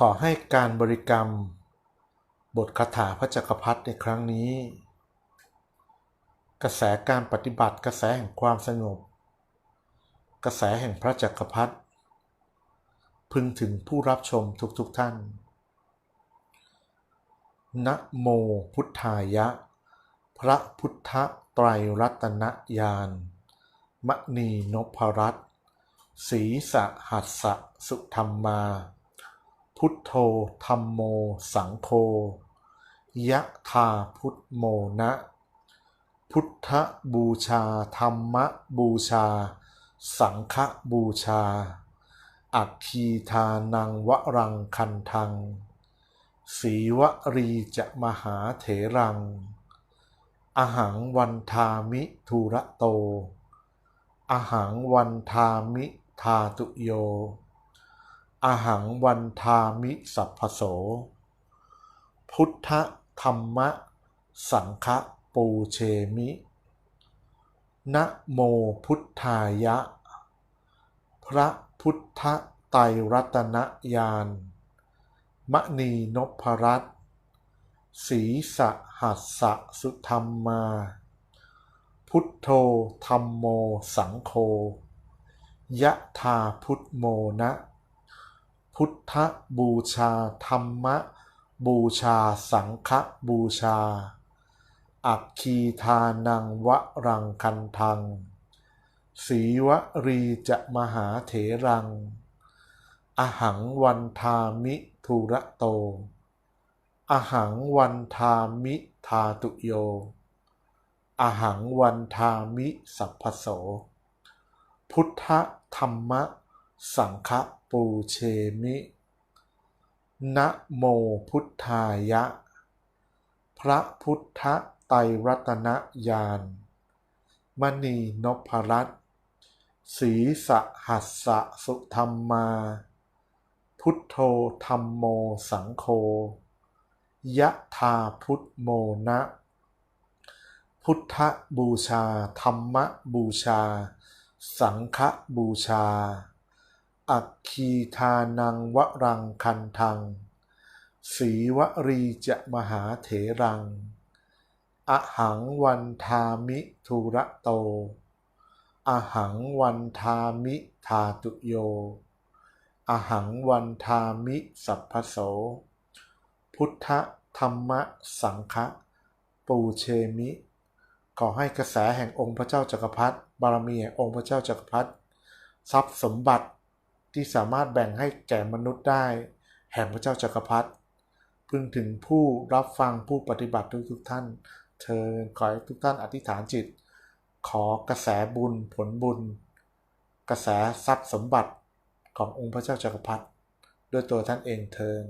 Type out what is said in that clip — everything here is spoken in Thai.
ขอให้การบริกรรม บทคาถาพระจักรพรรดิในครั้งนี้ กระแสการปฏิบัติกระแสแห่งความสงบ กระแสแห่งพระจักรพรรดิพึงถึงผู้รับชมทุกๆทท่าน นะโมพุทธายะ พระพุทธไตรรัตนญาณมณีนพรัตน์ศีสหัสสะสุธรรมา พุทโธธรรมโม สังโฆยะธาพุทโมนะ พุทธบูชา ธรรมบูชา สังฆบูชา อัคคีทานังวรังคันทัง สีวรีจะมหาเถรัง อหังวันทามิทุระโต อหังวันทามิทาตุโย อหังวันทามิสัพพโส พุทธธรรมะ สังฆปูเชมินะโมพุทธายะ พระพุทธไตรรัตนญาณมณีนพรัตศีสหัสสะสุธรรมา พุทโธธรรมโมสังโฆยะธาพุทโมนะ พุทธบูชา ธรรมบูชา สังฆบูชา อัคคีทานังวรังคันทัง สีวรีจะมหาเถรัง อหังวันทามิทุระโต อหังวันทามิทาตุโย อหังวันทามิสัพพโส พุทธธรรมสังฆ ปูเชมิ นะโมพุทธายะ พระพุทธไตรรัตนญาณ มณีนพรัตน์ศีสหัสสะสุธรรมา พุทโธธรรมโมสังโฆ ยะธาพุทโมนะ พุทธบูชา ธรรมบูชา สังฆบูชา อัคคีทานังวรังคันทัง สีวรีจะมหาเถรัง อหังวันทามิทุระโต อหังวันทามิทาตุโย อหังวันทามิสัพพโส พุทธธรรมสังฆปูเชมิ ขอให้กระแสแห่งองค์พระเจ้าจักรพรรดิบารมีแห่งองค์พระเจ้าจักรพรรดิทรัพย์สมบัติ ที่สามารถแบ่งให้แก่มนุษย์ได้ แห่งพระเจ้าจักรพรรดิพึงถึงผู้รับฟังผู้ปฏิบัติทุกทุกท่าน เธอขอให้ทุกท่านอธิษฐานจิต ขอกระแสบุญผลบุญ กระแสทรัพย์สมบัติขององค์พระเจ้าจักรพรรดิด้วยตัวท่านเองเทิง